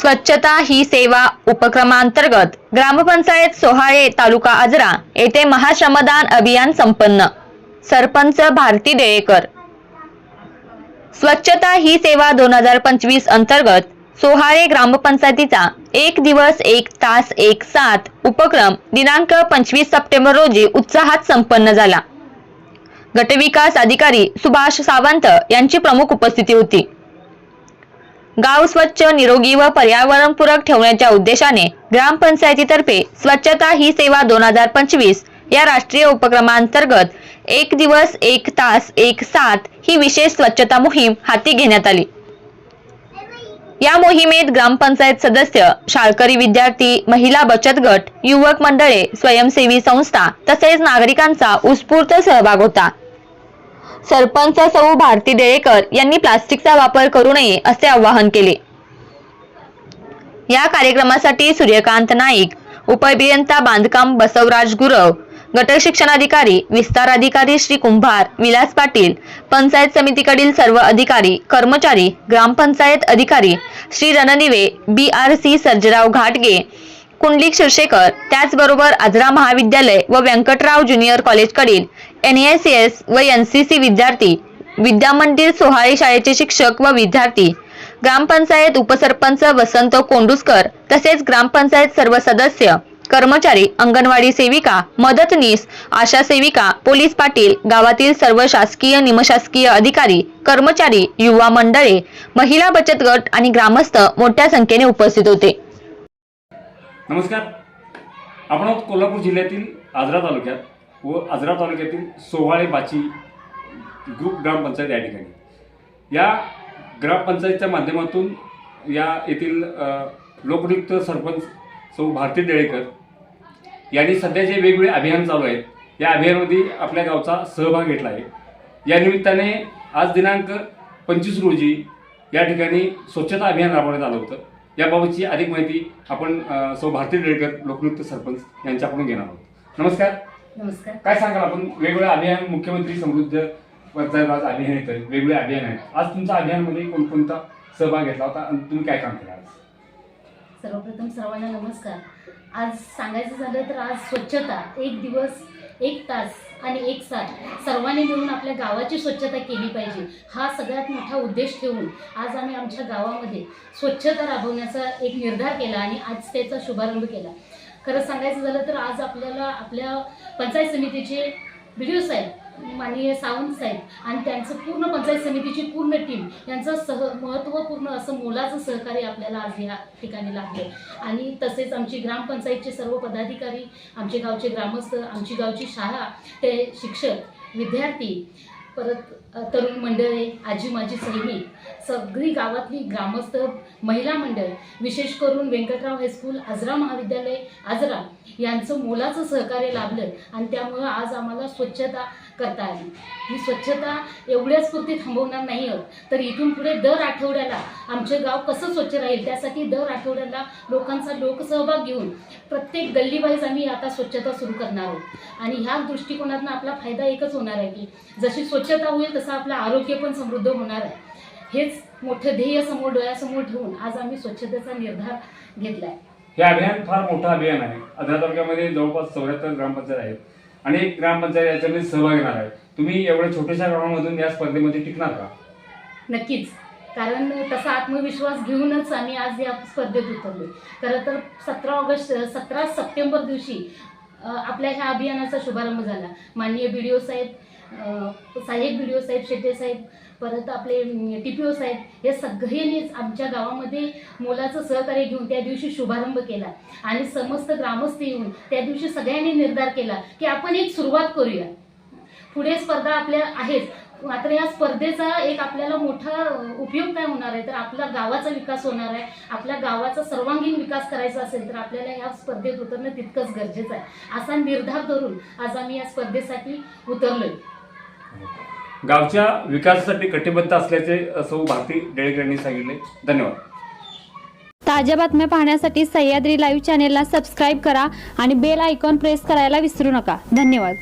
स्वच्छता ही सेवा उपक्रमांतर्गत ग्रामपंचायत सोहाळे तालुका आजरा येथे महाश्रमदान अभियान संपन्न. सरपंच भारती देळेकर. स्वच्छता ही सेवा दोन हजार पंचवीस अंतर्गत सोहाळे ग्रामपंचायतीचा एक दिवस एक तास एक सात उपक्रम दिनांक पंचवीस सप्टेंबर रोजी उत्साहात संपन्न झाला. गटविकास अधिकारी सुभाष सावंत यांची प्रमुख उपस्थिती होती. गाव स्वच्छ निरोगी व पर्यावरणपूरक ठेवण्याच्या उद्देशाने ग्रामपंचायतीतर्फे स्वच्छता ही सेवा दोन हजार पंचवीस या राष्ट्रीय उपक्रमांतर्गत एक दिवस एक तास एक सात ही विशेष स्वच्छता मोहीम हाती घेण्यात आली. या मोहिमेत ग्रामपंचायत सदस्य शाळकरी विद्यार्थी महिला बचत गट युवक मंडळे स्वयंसेवी संस्था तसेच नागरिकांचा उत्स्फूर्त सहभाग होता. सरपंच सौ भारती देळेकर यांनी प्लास्टिकचा वापर करू नये असे आवाहन केले. या कार्यक्रमासाठी सूर्यकांत नाईक उपअभियंता बांधकाम बसवराज गुरव गट शिक्षणाधिकारी विस्तार अधिकारी श्री कुंभार विलास पाटील पंचायत समितीकडील सर्व अधिकारी कर्मचारी ग्रामपंचायत अधिकारी Shri Ranadive B R C Sarjerao घाटगे कुंडलिक शिरशेकर त्याचबरोबर आजरा महाविद्यालय व व्यंकटराव ज्युनियर कॉलेजकडील एन एस एस व एन सी सी विद्यार्थी विद्यामंदिर सोहाळे शाळेचे शिक्षक व विद्यार्थी ग्रामपंचायत उपसरपंच वसंत कोंडुसकर तसेच ग्रामपंचायत सर्व सदस्य कर्मचारी अंगणवाडी सेविका मदतनीस आशा सेविका पोलीस पाटील गावातील सर्व शासकीय निमशासकीय अधिकारी कर्मचारी युवा मंडळे महिला बचत गट आणि ग्रामस्थ मोठ्या संख्येने उपस्थित होते. नमस्कार. आपण आहोत कोल्हापूर जिल्ह्यातील आजरा तालुक्यात व आजरा तालुक्यातील सोहाळे बाची ग्रुप ग्रामपंचायत या ठिकाणी. या ग्रामपंचायतच्या माध्यमातून या येथील लोकनियुक्त सरपंच सौ भारती देळेकर यांनी सध्या जे वेगवेगळे अभियान चालू आहेत या अभियानामध्ये आपल्या गावचा सहभाग घेतला आहे. या निमित्ताने आज दिनांक पंचवीस रोजी या ठिकाणी स्वच्छता अभियान राबवण्यात आलं होतं. याबाबतची अधिक माहिती आपण सौ भारती देळकर लोकनियुक्त सरपंच यांच्याकडून घेणार आहोत. नमस्कार. नमस्कार. काय सांगाल आपण? वेगवेगळे अभियान मुख्यमंत्री समृद्ध पंचायत अभियान येतं वेगवेगळे अभियान आहेत. आज तुमच्या अभियानमध्ये कोणकोणता सहभाग घेतला होता आणि तुम्ही काय काम केलं आज? सर्वप्रथम सर्वांना नमस्कार. आज सांगायचं झालं तर आज स्वच्छता. एक दिवस एक तास आणि एक साथ सर्वांनी मिळून आपल्या गावाची स्वच्छता केली पाहिजे. हा सगळ्यात मोठा उद्देश ठेवून आज आम्ही आमच्या गावामध्ये स्वच्छता राबवण्याचा एक निर्धार केला आणि आज त्याचा शुभारंभ केला. खरं सांगायचं झालं तर आज आपल्याला आपल्या पंचायत समितीचे व्हिडिओ साहेब माननीय सावंत साहेब आणि त्यांचं पूर्ण पंचायत समितीची पूर्ण टीम यांचं सह महत्त्वपूर्ण असं मोलाचं सहकार्य आपल्याला आज या ठिकाणी लाभलं आणि तसेच आमची ग्रामपंचायतचे सर्व पदाधिकारी आमचे गावचे ग्रामस्थ आमची गावची शाळा ते शिक्षक विद्यार्थी परत तरुण मंडळे आजी माजी सैनिक सगळी गावातली ग्रामस्थ महिला मंडळ विशेष करून व्यंकटराव हायस्कूल आजरा महाविद्यालय आजरा यांचं मोलाचं सहकार्य लाभलं आणि त्यामुळं आज आम्हाला स्वच्छता करता आली. ही स्वच्छता एवढ्याच पुरती थांबवणार नाही आहोत तर इथून पुढे दर आठवड्याला आमचे गाव कसं स्वच्छ राहील त्यासाठी दर आठवड्याला लोकांचा लोकसहभाग घेऊन प्रत्येक गल्लीवाईज आम्ही आता स्वच्छता सुरू करणार आहोत. आणि ह्या दृष्टिकोनातून आपला फायदा एकच होणार आहे की जशी स्वच्छ स्वच्छता होईल तसं आपलं आरोग्य पण समृद्ध होणार आहे. हेच मोठं ध्येय समोर डोळ्यासमोर ठेवून आज आम्ही स्वच्छतेचा निर्धार घेतला आहे हे अभियान फार मोठं अभियान आहे. आजरा तालुक्यामध्ये जवळपास चौऱ्याहत्तर ग्रामपंचायत आहेत. अनेक ग्रामपंचायत याच्यामध्ये सहभाग घेणार आहेत तुम्ही एवढ्या छोट्याशा गावामधून या स्पर्धेमध्ये टिकणार का? नक्कीच. कारण तसा आत्मविश्वास घेऊनच आम्ही आज या स्पर्धेत उतरलो खरं तर सतरा ऑगस्ट सतरा सप्टेंबर दिवशी आपल्या ह्या अभियानाचा शुभारंभ झाला. माननीय बी डी ओ साहेब साहेब बी साहेब शेटे साहेब परत आपले टी पी ओ साहेब हे सगळ्यांनीच आमच्या गावामध्ये मोलाचं सहकार्य घेऊन त्या दिवशी शुभारंभ केला. आणि समस्त ग्रामस्थ येऊन त्या दिवशी सगळ्यांनी निर्धार केला की आपण एक सुरुवात करूया. पुढे स्पर्धा आपल्या आहेच मात्र या स्पर्धेचा एक आपल्याला मोठा उपयोग काय होणार आहे? तर आपला गावाचा विकास होणार आहे. आपल्या गावाचा सर्वांगीण विकास करायचा असेल तर आपल्याला या स्पर्धेत उतरणं तितकंच गरजेचं आहे. असा निर्धार धरून आज आम्ही या स्पर्धेसाठी उतरलोय. गावच्या विकासासाठी कटिबद्ध असल्याचे सौ भारती डेळेकर यांनी सांगितले. धन्यवाद. ताज्या बातम्या पाहण्यासाठी सह्याद्री लाईव्ह चॅनेलला सबस्क्राईब करा आणि बेल आयकॉन प्रेस करायला विसरू नका. धन्यवाद.